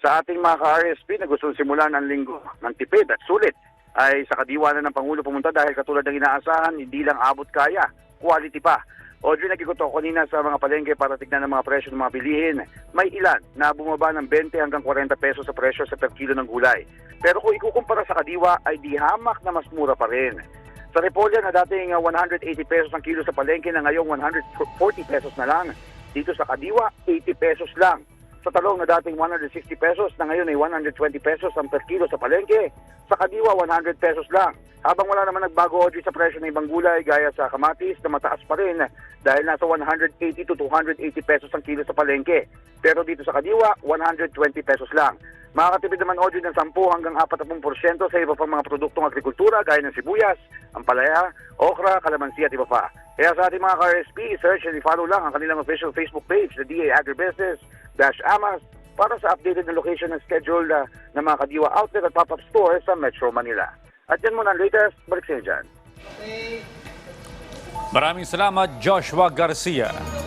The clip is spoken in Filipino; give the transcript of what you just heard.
Sa ating mga ka-RSP na gustong simulan ang linggo ng tipid at sulit ay sa kadiwa na ng Pangulo pumunta dahil katulad ng inaasahan, hindi lang abot kaya, quality pa. Audrey, nagkikuto ko kanina sa mga palengke para tignan ang mga presyo ng mga bilihin. May ilan na bumaba ng 20 hanggang 40 pesos sa presyo sa per kilo ng gulay. Pero kung ikukumpara sa kadiwa ay di hamak na mas mura pa rin. Sa repolyo na dating uh, 180 pesos ang kilo sa palengke na ngayong 140 pesos na lang. Dito sa kadiwa, 80 pesos lang. Sa talong na dating 160 pesos na ngayon ay 120 pesos ang per kilo sa palengke. Sa kadiwa, 100 pesos lang. Habang wala naman nagbago Audrey, sa presyo ng ibang gulay gaya sa kamatis na mataas pa rin dahil nasa 180 to 280 pesos ang kilo sa palengke. Pero dito sa kadiwa, 120 pesos lang. Makakatipid naman Audrey ng 10 hanggang 40% sa iba pang mga produktong agrikultura gaya ng sibuyas, ampalaya, okra, kalamansi at iba pa. Kaya sa ating mga ka-RSP, search and follow lang ang kanilang official Facebook page, the DA Agribusiness, AMAS, para sa updated na location and schedule na, ng mga kadiwa outlet at pop-up store sa Metro Manila. At yan muna ang latest, balik sa inyo dyan. Maraming salamat, Joshua Garcia.